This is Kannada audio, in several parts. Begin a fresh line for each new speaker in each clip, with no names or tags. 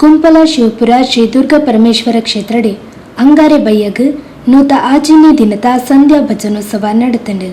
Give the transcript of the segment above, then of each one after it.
ಕುಂಪಲ ಶಿವಪುರ ಶ್ರೀ ದುರ್ಗ ಪರಮೇಶ್ವರ ಕ್ಷೇತ್ರಡೆ ಅಂಗಾರೆ ಬಯ್ಯಗ್ ನೂತ ಆಜಿನಿ ದಿನದ ಸಂಧ್ಯಾ ಭಜನೋತ್ಸವ ನಡೆತಂಡು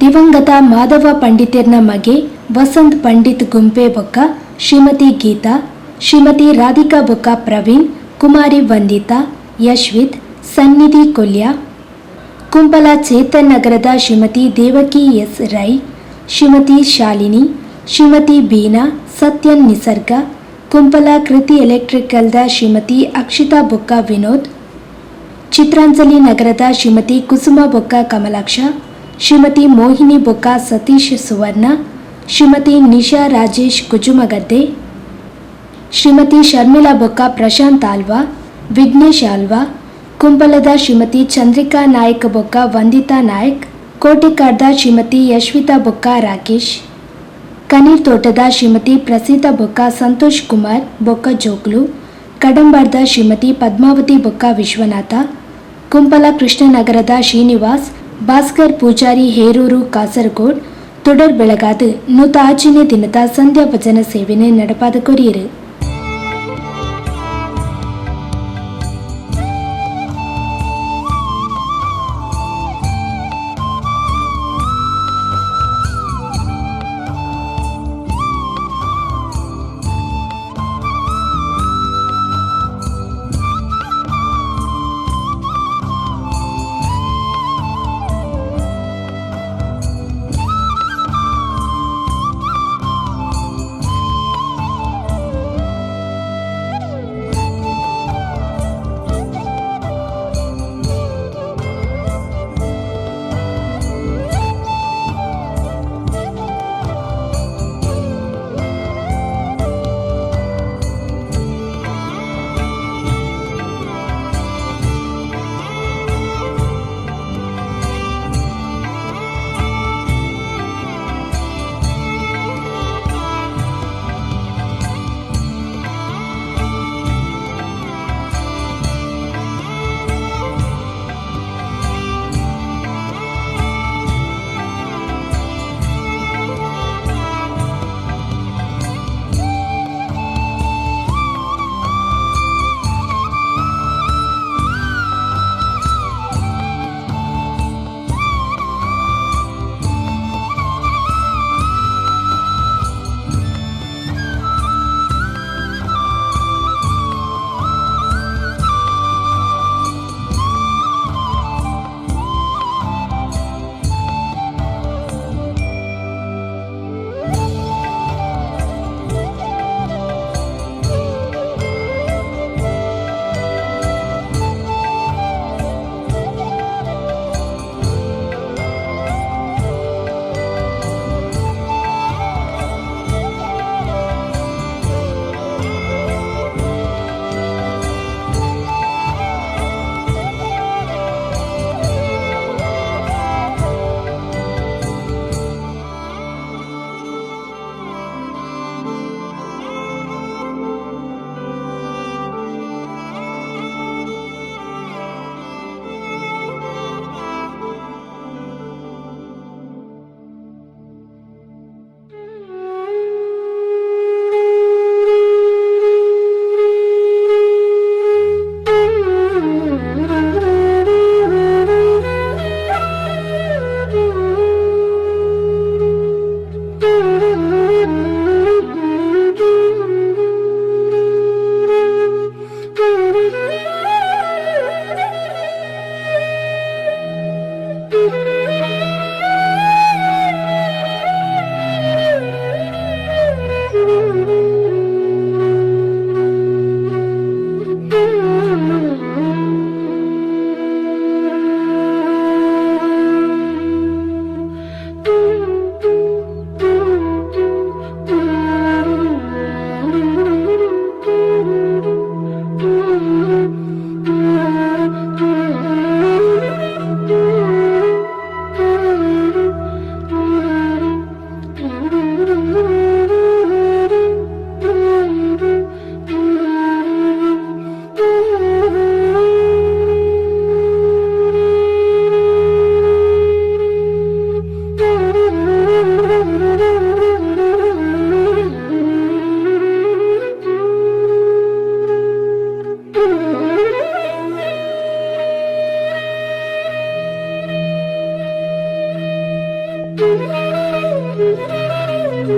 ದಿವಂಗತ ಮಾಧವ ಪಂಡಿತರ್ನ ಮಗೆ ವಸಂತ್ ಪಂಡಿತ್ ಗುಂಪೆ ಬೊಕ್ಕ ಶ್ರೀಮತಿ ಗೀತಾ, ಶ್ರೀಮತಿ ರಾಧಿಕಾ ಬೊಕ್ಕ ಪ್ರವೀಣ್, ಕುಮಾರಿ ವಂದಿತಾ, ಯಶ್ವಿತ್, ಸನ್ನಿಧಿ ಕೊಲ್ಯ, ಕುಂಪಲ ಚೇತನ್ ನಗರದ ಶ್ರೀಮತಿ ದೇವಕಿ ಎಸ್ ರೈ, ಶ್ರೀಮತಿ ಶಾಲಿನಿ, ಶ್ರೀಮತಿ ಬೀನಾ, ಸತ್ಯನ್ ನಿಸರ್ಗ, ಕುಂಪಲ ಕೃತಿ ಎಲೆಕ್ಟ್ರಿಕಲ್ದ ಶ್ರೀಮತಿ ಅಕ್ಷಿತಾ ಬೊಕ್ಕ ವಿನೋದ್, ಚಿತ್ರಾಂಜಲಿ ನಗರದ ಶ್ರೀಮತಿ ಕುಸುಮ ಬೊಕ್ಕ ಕಮಲಾಕ್ಷ ಶ್ರೀಮತಿ ಮೋಹಿನಿ ಬೊಕ್ಕ ಸತೀಶ್ ಸುವರ್ಣ, ಶ್ರೀಮತಿ ನಿಶಾ ರಾಜೇಶ್ ಕುಜುಮಗದ್ದೆ, ಶ್ರೀಮತಿ ಶರ್ಮಿಳಾ ಬೊಕ್ಕ ಪ್ರಶಾಂತ್ ಆಲ್ವಾ ವಿಘ್ನೇಶ್ ಆಲ್ವಾ ಕುಂಬಲದ ಶ್ರೀಮತಿ ಚಂದ್ರಿಕಾ ನಾಯಕ್ ಬೊಕ್ಕ ವಂದಿತಾ ನಾಯಕ್, ಕೋಟಿಕಾಡ್ದ ಶ್ರೀಮತಿ ಯಶ್ವಿತಾ ಬೊಕ್ಕ ರಾಕೇಶ್, ಕನೀರ್ ತೋಟದ ಶ್ರೀಮತಿ ಪ್ರಸೀತಾ ಬೊಕ್ಕ ಸಂತೋಷ್ ಕುಮಾರ್ ಬೊಕ್ಕ ಜೋಗ್ಲು ಕಡಂಬಾರ್ದ ಶ್ರೀಮತಿ ಪದ್ಮಾವತಿ ಬೊಕ್ಕ ವಿಶ್ವನಾಥ ಕುಂಪಲ ಕೃಷ್ಣನಗರದ ಶ್ರೀನಿವಾಸ್ ಭಾಸ್ಕರ್ ಪೂಜಾರಿ ಹೇರೂರು ಕಾಸರಗೋಡ್ தொடர் ಬೆಳಗಾದು ನೂತ ಆಚಿನ ದಿನದ ಸಂಧ್ಯಾ ಭಜನ ಸೇವೆನೆ ನಡಪಾದ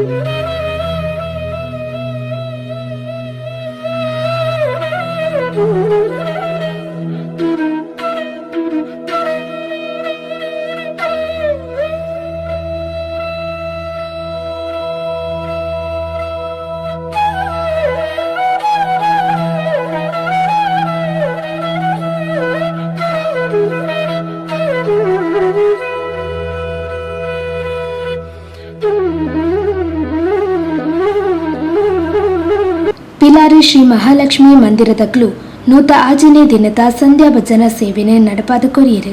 Thank you.
ಪಿಲಾರಿ ಶ್ರೀ ಮಹಾಲಕ್ಷ್ಮಿ ಮಂದಿರದಗ್ಲು ನೂತ ಆಜನೇ ದಿನದ ಸಂಧ್ಯಾ ಭಜನಾ ಸೇವೆನೆ ನಡಪಾದ ಕೊರಿಯರು